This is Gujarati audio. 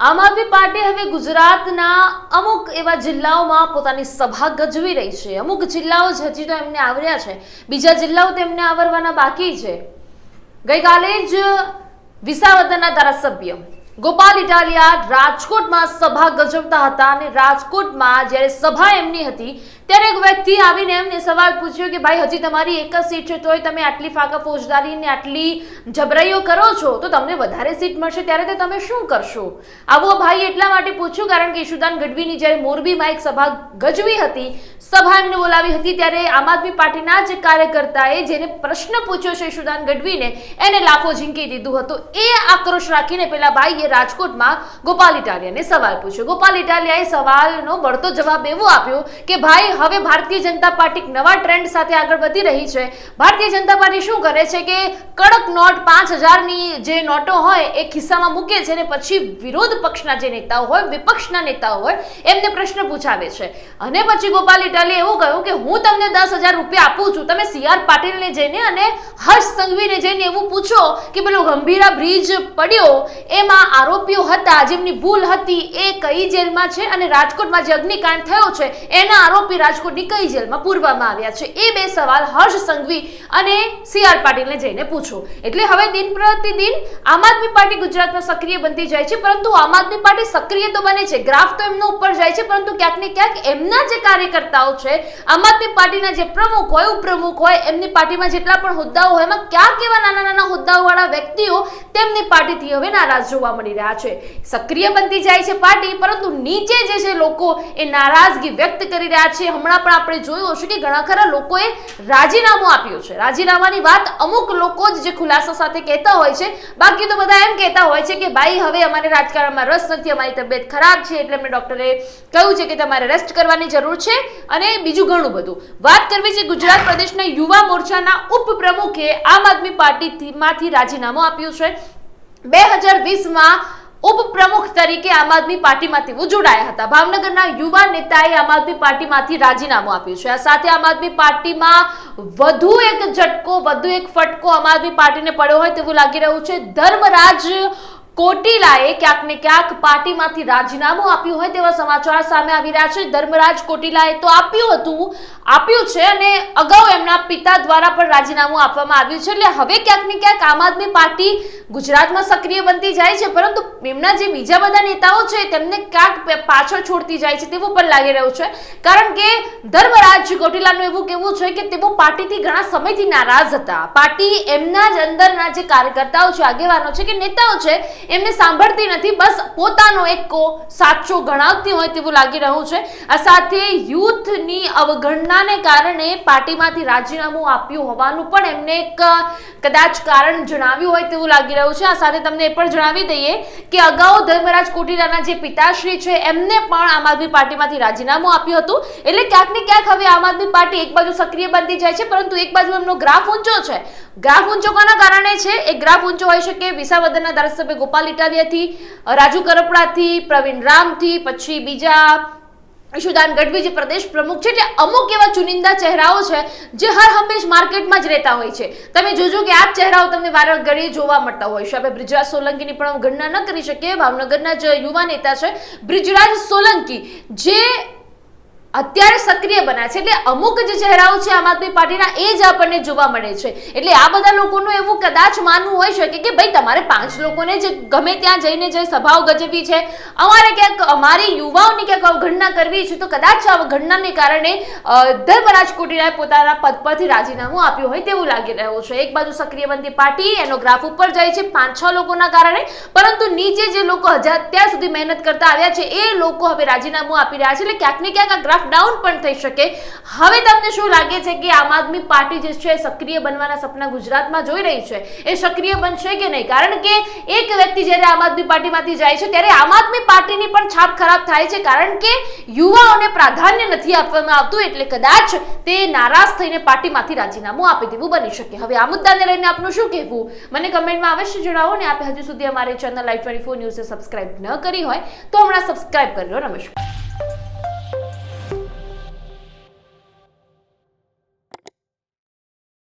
આમ આદમી પાર્ટી હવે ગુજરાતના અમુક એવા જિલ્લાઓમાં પોતાની સભા ગજવી રહી છે. અમુક જિલ્લાઓ હજી તો એમને આવર્યા છે. બીજા જિલ્લાઓ તેમને આવરવાના બાકી છે. ગઈકાલે જ વિસાવદરના ધારાસભ્ય ગોપાલ ઇટાલિયા રાજકોટમાં સભા ગજવતા હતા અને રાજકોટમાં જ્યારે સભા એમની હતી, ત્યારે એક વ્યક્તિ આવીને એમને સવાલ પૂછ્યો કે, ભાઈ, હજી તમારી એક જ સીટ છે, તોય તમે આટલી ફાકા ફોજદારી ને આટલી જબરાઈઓ કરો છો, તો તમને વધારે સીટ મળશે, ત્યારે તે તમે શું કરશો? આવો ભાઈ એટલા માટે પૂછ્યું, કારણ કે ઈશુદાન ગઢવીની જ્યારે મોરબીમાં એક સભા ગજવી હતી, સભા એમને બોલાવી હતી, ત્યારે આમ આદમી પાર્ટીના જ કાર્યકર્તાએ જેને પ્રશ્ન પૂછ્યો છે ઈશુદાન ગઢવીને, એને લાફો ઝીંકી દીધું હતું. એ આક્રોશ રાખીને પેલા ભાઈએ રાજકોટમાં ગોપાલ ઇટાલિયાને સવાલ પૂછ્યો. ગોપાલ ઇટાલિયાએ સવાલનો વળતો જવાબ એવો આપ્યો કે, ભાઈ, હવે ભારતીય જનતા પાર્ટી નવા ટ્રેન્ડ સાથે આગળ વધી રહી છે. ભારતીય જનતા પાર્ટી શું કરે છે કે, કડક નોટ પાંચ હજારની જે નોટો હોય, એ ખિસ્સામાં મૂકે છે અને પછી વિરોધ પક્ષના જે નેતાઓ હોય, વિપક્ષના નેતાઓ હોય, એમને પ્રશ્ન પૂછાવે છે. અને પછી ગોપાલ ઇટાલીએ એવું કહ્યું કે, હું તમને દસ હજાર રૂપિયા આપું છું. તમે સી આર પાટીલને જઈને અને હર્ષ સંઘવીને જઈને એવું પૂછો કે, પેલો ગંભીરા બ્રિજ પડ્યો, એમાં આરોપીઓ હતા, જેમની ભૂલ હતી એ કઈ જેલમાં છે અને રાજકોટમાં જે અગ્નિકાંડ થયો છે, એના આરોપી રાજકોટની કઈ જેલમાં પૂરવામાં આવ્યા છે? એ બે સવાલ હર્ષ સંઘવી અને સી આર પાટીલને જઈને પૂછો. એટલે હવે દિન પ્રતિદિન આમ આદમી પાર્ટી ગુજરાતમાં સક્રિય બનતી જાય છે, પરંતુ આમ આદમી પાર્ટી સક્રિય તો બને છે, ગ્રાફ તો એમનો ઉપર જાય છે, પરંતુ ક્યાંક ને ક્યાંક એમના જે કાર્યકર્તાઓ છે, આમ આદમી પાર્ટીના જે પ્રમુખ હોય, ઉપપ્રમુખ હોય, એમની પાર્ટીમાં જેટલા પણ હોદ્દાઓ હોય, એમાં ક્યાંક એવા નાના નાના હોદ્દાઓ વાળા વ્યક્તિઓ તેમની પાર્ટીથી હવે નારાજ જોવા મળી રહ્યા છે. સક્રિય બનતી જાય છે પાર્ટી, પરંતુ નીચે જે છે લોકો એ નારાજગી વ્યક્ત કરી રહ્યા છે. હમણાં પણ આપણે જોયું હશે કે ઘણા ખરા લોકોએ રાજીનામું આપ્યું છે. રાજીનામાની વાત અમુક લોકો જ જે ખુલાસા સાથે કહેતા હોય છે, બાકી તો બધા એમ કહેતા હોય છે કે ભાઈ, હવે અમારે રાજકારણમાં રસ નથી, અમારી તબિયત ખરાબ છે, એટલે અમે ડોક્ટરે કહ્યું છે કે તમારે રેસ્ટ કરવાની જરૂર છે અને બીજું ઘણું બધું. વાત કરવી છે ગુજરાત પ્રદેશના યુવા મોરચાના ઉપપ્રમુખે આમ આદમી પાર્ટીમાંથી રાજીનામું આપ્યું છે. બે હજાર વીસમાં ઉપપ્રમુખ તરીકે આમ આદમી પાર્ટીમાંથી તેઓ જોડાયા હતા. ભાવનગરના યુવા નેતાએ આમ આદમી પાર્ટીમાંથી રાજીનામું આપ્યું છે. આ સાથે આમ આદમી પાર્ટીમાં વધુ એક ઝટકો, વધુ એક ફટકો આમ આદમી પાર્ટીને પડ્યો હોય તેવું લાગી રહ્યું છે. ધર્મરાજ કોટીલાએ ક્યાંક ને ક્યાંક પાર્ટીમાંથી રાજીનામું આપ્યું હોય તેવા સમાચાર સામે આવી રહ્યા છે. ધર્મરાજ કોટીલાએ તો આપ્યું હતું, આપ્યું છે અને અગાઉ એમના પિતા દ્વારા પણ રાજીનામું આપવામાં આવ્યું છે. એટલે હવે ક્યાંક ને ક્યાંક આમ આદમી પાર્ટી ગુજરાતમાં સક્રિય બનતી જાય છે, પરંતુ એમના જે બીજા બધા નેતાઓ છે, તેમને ક્યાંક પાછળ છોડતી જાય છે તેવું પણ લાગી રહ્યું છે. કારણ કે ધર્મરાજ કોટીલાનું એવું કહેવું છે કે તેઓ પાર્ટીથી ઘણા સમયથી નારાજ હતા. પાર્ટી એમના જ અંદરના જે કાર્યકર્તાઓ છે, આગેવાનો છે કે નેતાઓ છે એમને સાંભળતી નથી. બસ પોતાનો એક સાચો ગણાવતી હોય તેવું લાગી રહ્યું છે. આ સાથે યુથની અવગણનાને કારણે પાર્ટીમાંથી રાજીનામું આપ્યું હોવાનું પણ એમને એક, કદાચ કારણ જણાવ્યું હોય તેવું લાગી રહ્યું છે. આ સાથે તમને એ પણ જણાવી દઈએ કે અગાઉ ધર્મરાજ કોટીરાના જે પિતાશ્રી છે, એમને પણ આમ આદમી પાર્ટીમાંથી રાજીનામું આપ્યું હતું. એટલે ક્યાંક ને ક્યાંક હવે આમ આદમી પાર્ટી એક બાજુ સક્રિય બનતી જાય છે, પરંતુ એક બાજુ એમનો ગ્રાફ ઊંચો છે. ગ્રાફ ઊંચો કોના કારણે છે, એ ગ્રાફ ઊંચો હોઈ શકે. વિસાવદરના ધારાસભ્ય ગોપાલ ઇટાલિયાથી રાજુ કરપડાથી, પ્રવીણ રામથી, પછી બીજા ઈશુદાન ગઢવી જે પ્રદેશ પ્રમુખ છે, એટલે અમુક એવા ચુનિંદા ચહેરાઓ છે, જે હર હંમેશ માર્કેટમાં જ રહેતા હોય છે. તમે જોજો કે આ જ ચહેરાઓ તમને વારંવાર ઘડીએ જોવા મળતા હોય છે. આપણે બ્રિજરાજ સોલંકીની પણ ગણના ન કરી શકીએ. ભાવનગરના જે યુવા નેતા છે. બ્રિજરાજ સોલંકી, જે અત્યારે સક્રિય બન્યા છે. એટલે અમુક જે ચહેરાઓ છે આમ આદમી પાર્ટીના, એ જ આપણને જોવા મળે છે. એટલે આ બધા લોકોનું એવું કદાચ માનવું હોઈ શકે કે ભાઈ તમારે પાંચ લોકોને જે ગમે ત્યાં જઈને જે સભાઓ ગજવી છે, અમારે ક્યાંક, અમારી યુવાઓની ક્યાંક અવગણના કરવી છે, તો કદાચ આ અવગણનાને કારણે ધર્મરાજ કોટીરાએ પોતાના પદ પરથી રાજીનામું આપ્યું હોય તેવું લાગી રહ્યું છે. એક બાજુ સક્રિય બનતી પાર્ટી, એનો ગ્રાફ ઉપર જાય છે પાંચ, છ લોકોના કારણે, પરંતુ નીચે જે લોકો હજાર અત્યાર સુધી મહેનત કરતા આવ્યા છે, એ લોકો હવે રાજીનામું આપી રહ્યા છે. એટલે ક્યાંક ને ક્યાંક આ ગ્રાફ ડાઉન પણ થઈ શકે. હવે તમને શું લાગે છે કે આમ આદમી પાર્ટી જે છે, સક્રિય બનવાના સપના ગુજરાતમાં જોઈ રહી છે? એ સક્રિય બનશે કે નહીં? કારણ કે એક વ્યક્તિ જ્યારે આમ આદમી પાર્ટીમાંથી જાય છે, ત્યારે આમ આદમી પાર્ટીની પણ છાપ ખરાબ થાય છે. કારણ કે યુવાઓને પ્રાધાન્ય નથી આપવામાં આવતું, એટલે કદાચ તે નારાજ થઈને પાર્ટીમાંથી રાજીનામું આપી દેવું બની શકે. હવે આ મુદ્દાને લઈને આપનું શું કહેવું? મને કમેન્ટમાં અવશ્ય જણાવો ને આપે હજુ સુધી અમારી ચેનલ લાઈવ ટ્વેન્ટી ફોર ન્યૂઝને સબસ્ક્રાઇબ ન કરી હોય, તો હમણાં સબસ્ક્રાઇબ કરી લો નમસ્કાર